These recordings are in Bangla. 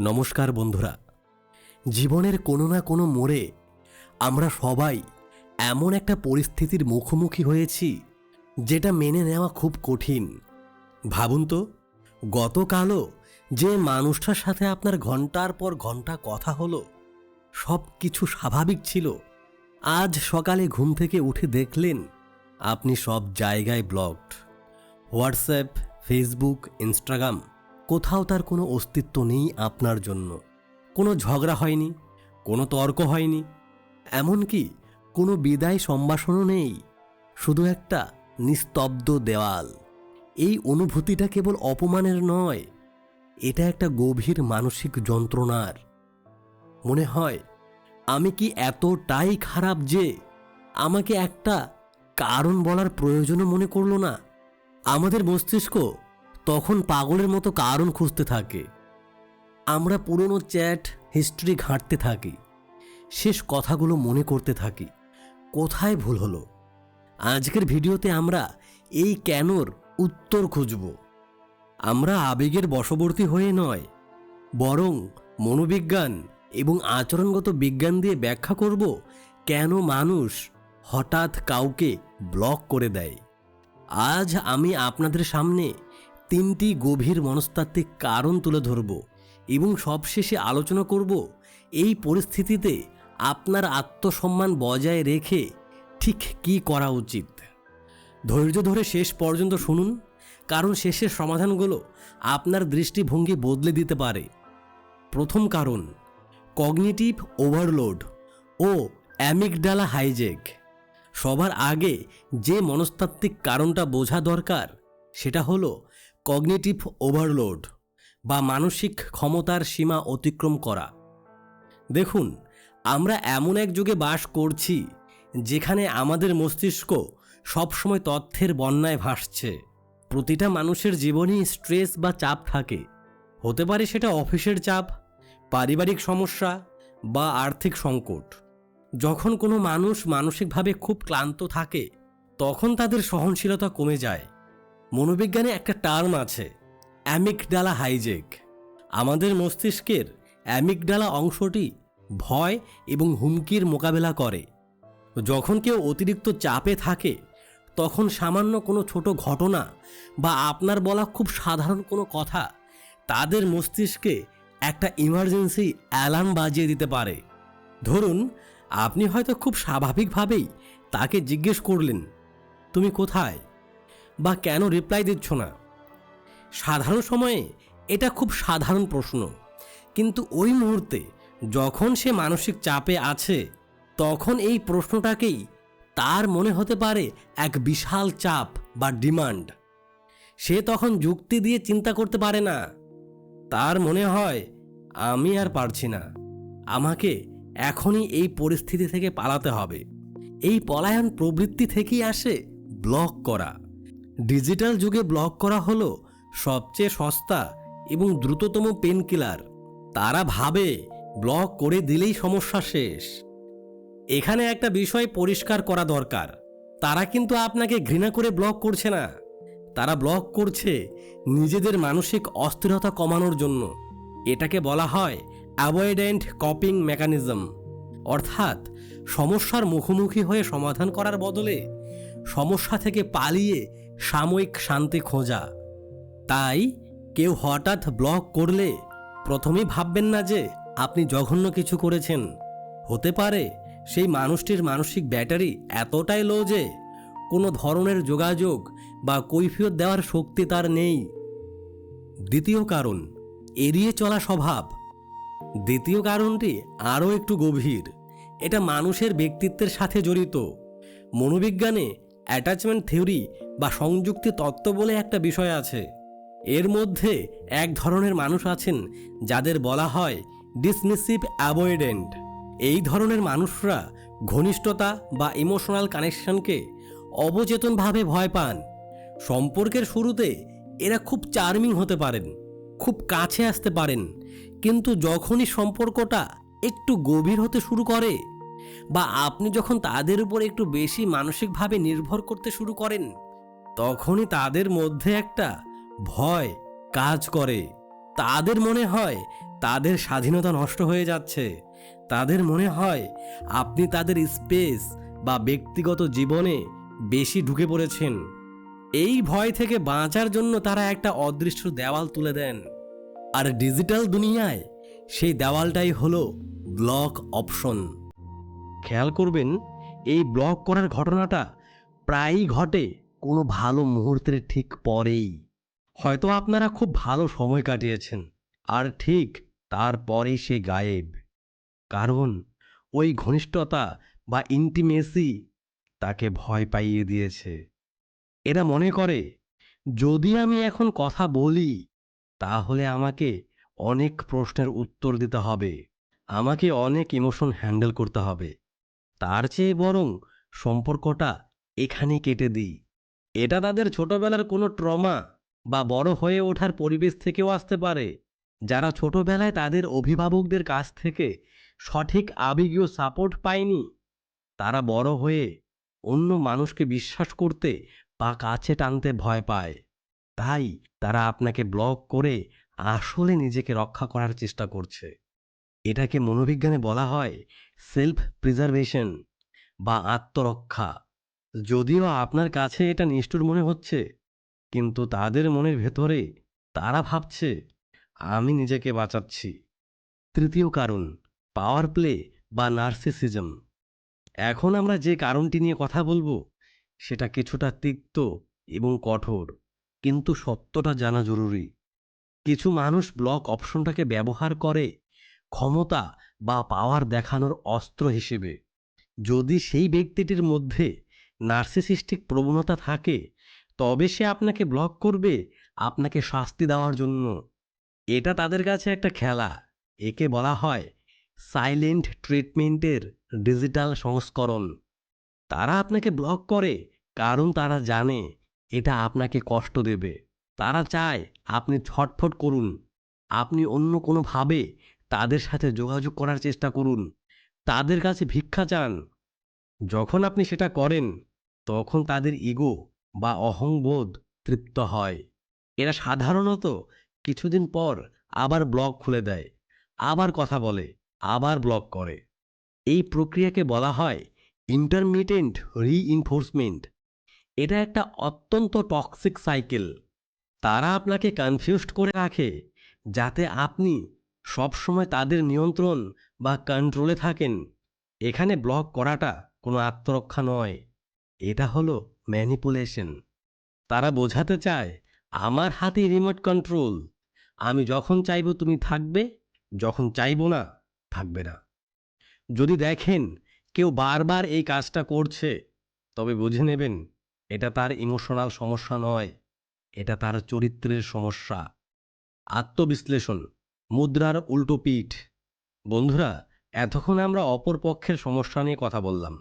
নমস্কার বন্ধুরা। জীবনের কোনো না কোনো মোড়ে আমরা সবাই এমন একটা পরিস্থিতির মুখোমুখি হয়েছি যেটা মেনে নেওয়া খুব কঠিন। ভাবুন তো, গতকালও যে মানুষটার সাথে আপনার ঘণ্টার পর ঘণ্টা কথা হলো সব কিছু স্বাভাবিক ছিল। আজ সকালে ঘুম থেকে উঠে দেখলেন আপনি সব জায়গায় ব্লকড হোয়াটসঅ্যাপ ফেসবুক ইনস্টাগ্রাম কোথাও তার কোনো অস্তিত্ব নেই আপনার জন্য। কোনো ঝগড়া হয়নি, কোনো তর্ক হয়নি, এমনকি কোনো বিদায় সম্ভাষণও নেই, শুধু একটা নিস্তব্ধ দেওয়াল। এই অনুভূতিটা কেবল অপমানের নয়, এটা একটা গভীর মানসিক যন্ত্রণার। মনে হয়, আমি কি এতটাই খারাপ যে আমাকে একটা কারণ বলার প্রয়োজনও মনে করল না? আমাদের মস্তিষ্ক তখন পাগলের মতো কারণ খুঁজতে থাকে। আমরা পুরনো চ্যাট, হিস্ট্রি ঘাঁটতে থাকি। শেষ কথাগুলো মনে করতে থাকি। কোথায় ভুল হলো? আজকের ভিডিওতে আমরা এই কেনর উত্তর খুঁজব। আমরা আবেগের বশবর্তী হয়ে নয়, বরং মনোবিজ্ঞান এবং আচরণগত বিজ্ঞান দিয়ে ব্যাখ্যা করব কেন মানুষ হঠাৎ কাউকে ব্লক করে দেয়। আজ আমি আপনাদের সামনে তিনটি গভীর মনস্তাত্ত্বিক কারণ তুলে ধরব এবং সবশেষে আলোচনা করব এই পরিস্থিতিতে আপনার আত্মসম্মান বজায় রেখে ঠিক কী করা উচিত। ধৈর্য ধরে শেষ পর্যন্ত শুনুন, কারণ শেষের সমাধানগুলো আপনার দৃষ্টিভঙ্গি বদলে দিতে পারে। প্রথম কারণ, কগনিটিভ ওভারলোড ও অ্যামিকডালা হাইজেক সবার আগে যে মনস্তাত্ত্বিক কারণটা বোঝা দরকার, সেটা হলো কগনিটিভ ওভারলোড বা মানসিক ক্ষমতার সীমা অতিক্রম করা। দেখুন, আমরা এমন এক যুগে বাস করছি যেখানে আমাদের মস্তিষ্ক সবসময় তথ্যের বন্যায় ভাসছে। প্রতিটা মানুষের জীবনেই স্ট্রেস বা চাপ থাকে। হতে পারে সেটা অফিসের চাপ, পারিবারিক সমস্যা বা আর্থিক সংকট। যখন কোনো মানুষ মানসিকভাবে খুব ক্লান্ত থাকে, তখন তাদের সহনশীলতা কমে যায়। মনোবিজ্ঞানে একটা টার্ম আছে অ্যামিকডালা হাইজেক। আমাদের মস্তিষ্কের অ্যামিকডালা অংশটি ভয় এবং হুমকির মোকাবেলা করে। যখন কেউ অতিরিক্ত চাপে থাকে, তখন সামান্য কোনো ছোট ঘটনা বা আপনার বলা খুব সাধারণ কোনো কথা তাদের মস্তিষ্কে একটা ইমার্জেন্সি অ্যালার্ম বাজিয়ে দিতে পারে। ধরুন, আপনি হয়তো খুব স্বাভাবিকভাবেই তাকে জিজ্ঞেস করলেন, তুমি কোথায়? বা কেন রিপ্লাই দিচ্ছ না? সাধারণ সময়ে এটা খুব সাধারণ প্রশ্ন। কিন্তু ওই মুহূর্তে যখন সে মানসিক চাপে আছে, তখন এই প্রশ্নটাকেই তার মনে হতে পারে এক বিশাল চাপ বা ডিমান্ড সে তখন যুক্তি দিয়ে চিন্তা করতে পারে না। তার মনে হয়, আমি আর পারছি না। আমাকে এখনই এই পরিস্থিতি থেকে পালাতে হবে। এই পলায়ন প্রবৃত্তি থেকেই আসে ব্লক করা। ডিজিটাল যুগে ব্লক করা হলো সবচেয়ে সস্তা এবং দ্রুততম পেন কিলার তারা ভাবে, ব্লক করে দিলেই সমস্যা শেষ। এখানে একটা বিষয় পরিষ্কার করা দরকার। তারা কিন্তু আপনাকে ঘৃণা করে ব্লক করছে না। তারা ব্লক করছে নিজেদের মানসিক অস্থিরতা কমানোর জন্য। এটাকে বলা হয় অ্যাভয়েডেন্ট কপিং মেকানিজম। অর্থাৎ সমস্যার মুখোমুখি হয়ে সমাধান করার বদলে সমস্যা থেকে পালিয়ে সাময়িক শান্তি খোঁজা। তাই কেউ হঠাৎ ব্লক করলে প্রথমেই ভাববেন না যে আপনি জঘন্য কিছু করেছেন। হতে পারে সেই মানুষটির মানসিক ব্যাটারি এতটাই লো যে কোনো ধরনের যোগাযোগ বা কৈফিয়ত দেওয়ার শক্তি তার নেই। দ্বিতীয় কারণ, এড়িয়ে চলা স্বভাব। দ্বিতীয় কারণটি আরও একটু গভীর, এটা মানুষের ব্যক্তিত্বের সাথে জড়িত। মনোবিজ্ঞানে অ্যাটাচমেন্ট থিওরি বা সংযুক্তি তত্ত্ব বলে একটা বিষয় আছে। এর মধ্যে এক ধরনের মানুষ আছেন যাদের বলা হয় ডিসমিসিভ অ্যাভয়েডেন্ট। এই ধরনের মানুষরা ঘনিষ্ঠতা বা ইমোশনাল কানেকশনকে অবচেতনভাবে ভয় পান। সম্পর্কের শুরুতে এরা খুব চার্মিং হতে পারেন, খুব কাছে আসতে পারেন, কিন্তু যখনই সম্পর্কটা একটু গভীর হতে শুরু করে বা আপনি যখন তাদের উপর একটু বেশি মানসিকভাবে নির্ভর করতে শুরু করেন তখনই তাদের মধ্যে একটা ভয় কাজ করে। তাদের মনে হয় তাদের স্বাধীনতা নষ্ট হয়ে যাচ্ছে। তাদের মনে হয় আপনি তাদের স্পেস বা ব্যক্তিগত জীবনে বেশি ঢুকে পড়েছেন। এই ভয় থেকে বাঁচার জন্য তারা একটা অদৃশ্য দেওয়াল তুলে দেন। আর ডিজিটাল দুনিয়ায় সেই দেওয়ালটাই হলো ব্লক অপশন। খেয়াল করবেন, এই ব্লক করার ঘটনাটা প্রায়ই ঘটে কোনো ভালো মুহূর্তের ঠিক পরেই। হয়তো আপনারা খুব ভালো সময় কাটিয়েছেন, আর ঠিক তারপরেই সে গায়েব। কারণ ওই ঘনিষ্ঠতা বা ইন্টিমেসি তাকে ভয় পাইয়ে দিয়েছে। এরা মনে করে, যদি আমি এখন কথা বলি, তাহলে আমাকে অনেক প্রশ্নের উত্তর দিতে হবে। আমাকে অনেক ইমোশন হ্যান্ডেল করতে হবে। তার চেয়ে বরং সম্পর্কটা এখানেই কেটে দিই। এটা তাদের ছোটবেলার কোনো ট্রমা বা বড় হয়ে ওঠার পরিবেশ থেকেও আসতে পারে। যারা ছোটবেলায় তাদের অভিভাবকদের কাছ থেকে সঠিক আবেগীয় সাপোর্ট পায়নি, তারা বড় হয়ে অন্য মানুষকে বিশ্বাস করতে বা কাছে টানতে ভয় পায়। তাই তারা আপনাকে ব্লক করে আসলে নিজেকে রক্ষা করার চেষ্টা করছে। এটাকে মনোবিজ্ঞানে বলা হয় সেলফ প্রিজার্ভেশন বা আত্মরক্ষা। যদিও আপনার কাছে এটা নিষ্ঠুর মনে হচ্ছে, কিন্তু তাদের মনের ভেতরে তারা ভাবছে, আমি নিজেকে বাঁচাচ্ছি। তৃতীয় কারণ পাওয়ার প্লে বা নার্সিসিজম এখন আমরা যে কারণটি নিয়ে কথা বলব, সেটা কিছুটা তিক্ত এবং কঠোর, কিন্তু সত্যটা জানা জরুরি। কিছু মানুষ ব্লক অপশনটাকে ব্যবহার করে ক্ষমতা বা পাওয়ার দেখানোর অস্ত্র হিসেবে। যদি সেই ব্যক্তিটির মধ্যে নার্সিসিস্টিক প্রবণতা থাকে, তবে সে আপনাকে ব্লক করবে, আপনাকে শাস্তি দেওয়ার জন্য। এটা তাদের কাছে একটা খেলা। একে বলা হয় সাইলেন্ট ট্রিটমেন্টের ডিজিটাল সংস্করণ। তারা আপনাকে ব্লক করে, কারণ তারা জানে এটা আপনাকে কষ্ট দেবে। তারা চায় আপনি ছটফট করুন। আপনি অন্য কোনোভাবে তাদের সাথে যোগাযোগ করার চেষ্টা করুন। তাদের কাছে ভিক্ষা চান। যখন আপনি সেটা করেন তখন তাদের ইগো বা অহংবোধ তৃপ্ত হয়। এরা সাধারণত কিছুদিন পর আবার ব্লগ খুলে দেয়, আবার কথা বলে, আবার ব্লক করে। এই প্রক্রিয়াকে বলা হয় ইন্টারমিটেন্ট রিইনফোর্সমেন্ট এটা একটা অত্যন্ত টক্সিক সাইকেল তারা আপনাকে কনফিউজড করে রাখে, যাতে আপনি সবসময় তাদের নিয়ন্ত্রণ বা কন্ট্রোলে থাকেন। এখানে ব্লক করাটা কোনো আত্মরক্ষা নয়। এটা হলো ম্যানিপুলেশন তারা বোঝাতে চায়, আমার হাতে রিমোট কন্ট্রোল আমি যখন চাইব তুমি থাকবে, যখন চাইব না, থাকবে না। যদি দেখেন কেউ বারবার এই কাজটা করছে, তবে বুঝে নেবেন, এটা তার ইমোশনাল সমস্যা নয়, এটা তার চরিত্রের সমস্যা। আত্মবিশ্লেষণ, মুদ্রার উল্টো পিঠ। বন্ধুরা, এতক্ষণ আমরা অপর পক্ষের সমস্যা নিয়ে কথা বললাম।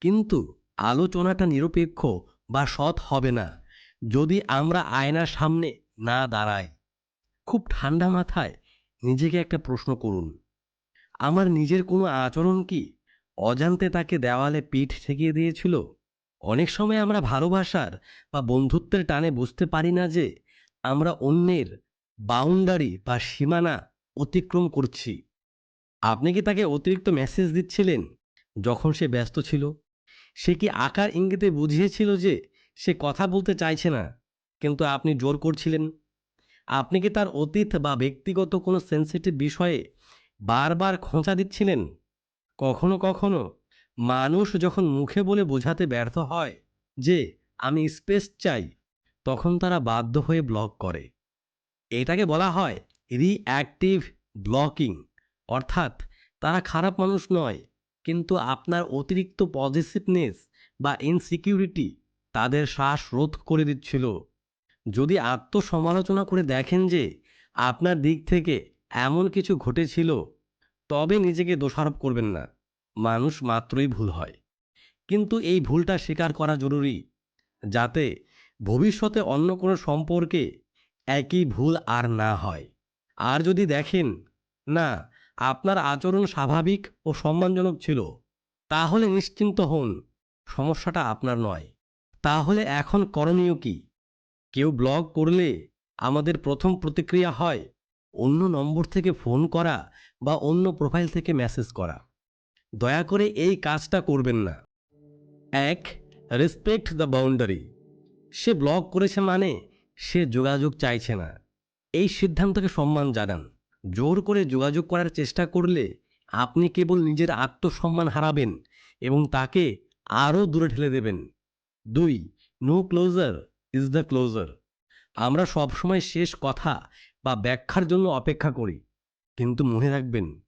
কিন্তু আলোচনাটা নিরপেক্ষ বা সৎ হবে না যদি আমরা আয়নার সামনে না দাঁড়াই। খুব ঠান্ডা মাথায় নিজেকে একটা প্রশ্ন করুন। আমার নিজের কোনো আচরণ কি অজান্তে তাকে দেওয়ালে পিঠ ঠেকিয়ে দিয়েছিল? অনেক সময় আমরা ভালোবাসার বা বন্ধুত্বের টানে বুঝতে পারি না যে আমরা অন্যের বাউন্ডারি বা সীমানা অতিক্রম করছি। আপনি কি তাকে অতিরিক্ত মেসেজ দিচ্ছিলেন যখন সে ব্যস্ত ছিল? সে কি আকার ইঙ্গিতে বুঝিয়েছিল যে সে কথা বলতে চাইছে না? কিন্তু আপনি জোর করছিলেন। আপনি কি তার অতীত বা ব্যক্তিগত কোনো সেন্সিটিভ বিষয়ে বারবার খোঁচা দিচ্ছিলেন? কখনো কখনো মানুষ যখন মুখে বলে বোঝাতে ব্যর্থ হয় যে আমি স্পেস চাই, তখন তারা বাধ্য হয়ে ব্লক করে। এটাকে বলা হয় রিঅ্যাক্টিভ ব্লকিং অর্থাৎ তারা খারাপ মানুষ নয় কিন্তু আপনার অতিরিক্ত পজিটিভনেস বা ইনসিকিউরিটি তাদের শ্বাস রোধ করে দিচ্ছিল। যদি আত্মসমালোচনা করে দেখেন যে আপনার দিক থেকে এমন কিছু ঘটেছিল, তবে নিজেকে দোষারোপ করবেন না। মানুষ মাত্রই ভুল হয়। কিন্তু এই ভুলটা স্বীকার করা জরুরি, যাতে ভবিষ্যতে অন্য কোনো সম্পর্কে একই ভুল আর না হয়। আর যদি দেখেন, না আপনার আচরণ স্বাভাবিক ও সম্মানজনক ছিল, তাহলে নিশ্চিন্ত হন, সমস্যাটা আপনার নয়। তাহলে এখন করণীয় কি? কেউ ব্লগ করলে আমাদের প্রথম প্রতিক্রিয়া হয়, অন্য নম্বর থেকে ফোন করা বা অন্য প্রোফাইল থেকে মেসেজ করা। দয়া করে এই কাজটা করবেন না। এক রেসপেক্ট দ্য বাউন্ডারি সে ব্লগ করেছে মানে সে যোগাযোগ চাইছে না। এই সিদ্ধান্তকে সম্মান জানান। জোর করে যোগাযোগ করার চেষ্টা করলে আপনি কেবল নিজের আত্মসম্মান হারাবেন এবং তাকে আরও দূরে ঠেলে দেবেন। দুই no closure is the closure আমরা সবসময় শেষ কথা বা ব্যাখ্যার জন্য অপেক্ষা করি, কিন্তু মনে রাখবেন,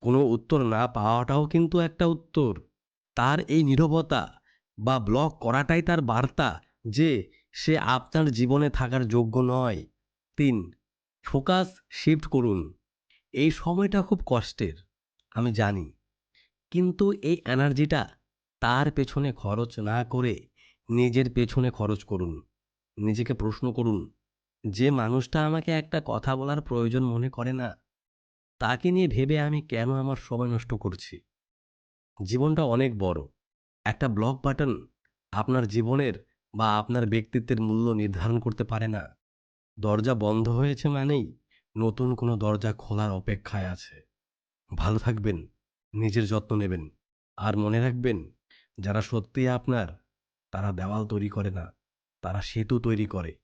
কোনো উত্তর না পাওয়াটাও কিন্তু একটা উত্তর। তার এই নীরবতা বা ব্লক করাটাই তার বার্তা যে সে আপনার জীবনে থাকার যোগ্য নয়। তিন ফোকাস শিফট করুন। এই সময়টা খুব কষ্টের, আমি জানি। কিন্তু এই এনার্জিটা তার পেছনে খরচ না করে নিজের পেছনে খরচ করুন, নিজেকে প্রশ্ন করুন, যে মানুষটা আমাকে একটা কথা বলার প্রয়োজন মনে করে না, তাকে নিয়ে ভেবে আমি কেন আমার সময় নষ্ট করছি? জীবনটা অনেক বড়। একটা ব্লক বাটন আপনার জীবনের বা আপনার ব্যক্তিত্বের মূল্য নির্ধারণ করতে পারে না। দরজা বন্ধ হয়েছে মানেই নতুন কোনো দরজা খোলার অপেক্ষায় আছে। ভালো থাকবেন, নিজের যত্ন নেবেন। আর মনে রাখবেন, যারা সত্যিই আপনার, তারা দেওয়াল তৈরি করে না, তারা সেতু তৈরি করে।